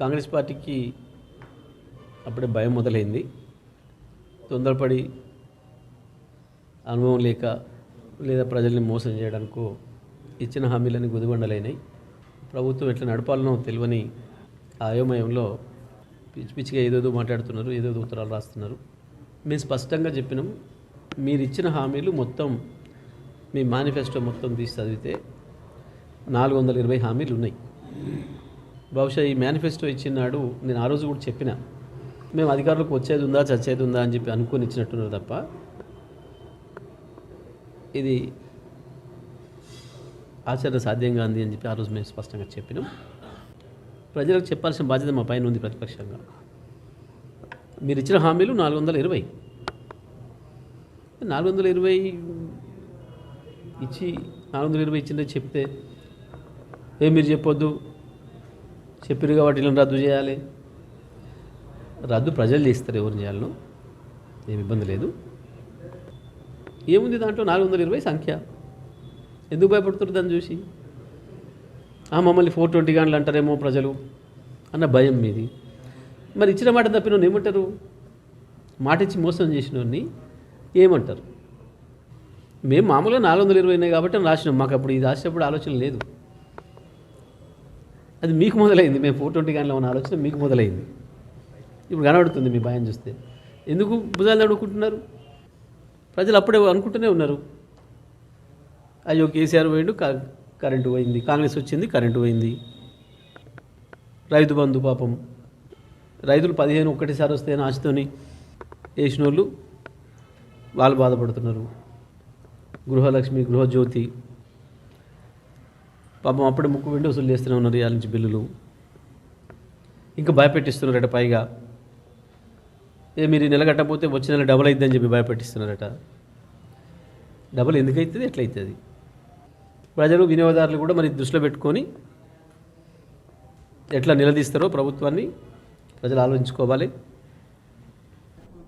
కాంగ్రెస్ పార్టీకి అప్పుడే భయం మొదలైంది. తొందరపడి అనుభవం లేక లేదా ప్రజల్ని మోసం చేయడానికో ఇచ్చిన హామీలన్నీ గుదిబండలైనాయి. ప్రభుత్వం ఎట్లా నడపాలనో తెలియని అయోమయంలో పిచ్చి పిచ్చిగా ఏదేదో మాట్లాడుతున్నారు ఏదేదో ఉత్తరాలు రాస్తున్నారు. మేము స్పష్టంగా చెప్పినాం మీరు ఇచ్చిన హామీలు మొత్తం మీ మేనిఫెస్టో మొత్తం తీసి చదివితే నాలుగు వందల ఇరవై హామీలు ఉన్నాయి బహుశా ఈ మేనిఫెస్టో ఇచ్చినాడు నేను ఆ రోజు కూడా చెప్పిన. మేము అధికారులకు వచ్చేది ఉందా చచ్చేది ఉందా? అని చెప్పి అనుకుని ఇచ్చినట్టున్నారు తప్ప ఇది ఆచరణ సాధ్యం ఉంది అని చెప్పి ఆ రోజు మేము స్పష్టంగా చెప్పినాం. ప్రజలకు చెప్పాల్సిన బాధ్యత మా పైన ఉంది ప్రతిపక్షంగా. మీరు ఇచ్చిన హామీలు నాలుగు వందల ఇరవై. నాలుగు వందల ఇరవై ఇచ్చి నాలుగు వందల ఇరవై ఇచ్చిందని చెప్తే ఏ మీరు చెప్పొద్దు? చెప్పారు కాబట్టి ఇలా రద్దు చేయాలి. రద్దు ప్రజలు చేస్తారు ఎవరు చేయాలను ఏమి ఇబ్బంది లేదు. ఏముంది దాంట్లో? నాలుగు వందల ఇరవై సంఖ్య. ఎందుకు భయపడుతున్నారు దాన్ని చూసి? ఆ, మమ్మల్ని ఫోర్ ట్వంటీ గంటలు అంటారేమో ప్రజలు అన్న భయం మీది. మరి ఇచ్చిన మాట తప్పిన ఏమంటారు? మాట ఇచ్చి మోసం చేసిన ఏమంటారు? మేము మామూలుగా నాలుగు వందల ఇరవై ఉన్నాయి కాబట్టి రాసినాం. మాకు అప్పుడు ఇది రాసేటప్పుడు ఆలోచన లేదు. అది మీకు మొదలైంది. మేము ఫోర్ ట్వంటీ గంటల ఉన్న ఆలోచన మీకు మొదలైంది. ఇప్పుడు కనబడుతుంది మీ భయం చూస్తే. ఎందుకు భుజాలు అడుగుకుంటున్నారు ప్రజలు అప్పుడే అనుకుంటూనే ఉన్నారు. అయ్యో కేసీఆర్ పోయిండు క- కరెంటు పోయింది. కాంగ్రెస్ వచ్చింది కరెంటు పోయింది. రైతు బంధు పాపం. రైతులు పదిహేను ఒక్కటిసారి వస్తే నాశతోని ఆశతోని వేసిన వాళ్ళు వాళ్ళు బాధపడుతున్నారు. గృహలక్ష్మి గృహజ్యోతి పాపం అప్పుడే ముక్కు వెండి వసూలు చేస్తూనే ఉన్నారు ఇవాళ నుంచి బిల్లులు. ఇంకా భయపెట్టిస్తున్నారట పైగా. ఏ మీరు ఈ నెల కట్టకపోతే వచ్చే నెల డబుల్ అవుతుందని చెప్పి భయపెట్టిస్తున్నారట. డబుల్ ఎందుకు అవుతుంది అవుతుంది ప్రజలు వినియోగదారులు కూడా మరి దృష్టిలో పెట్టుకొని ఎట్లా నిలదీస్తారో ప్రభుత్వాన్ని ప్రజలు ఆలోచించుకోవాలి.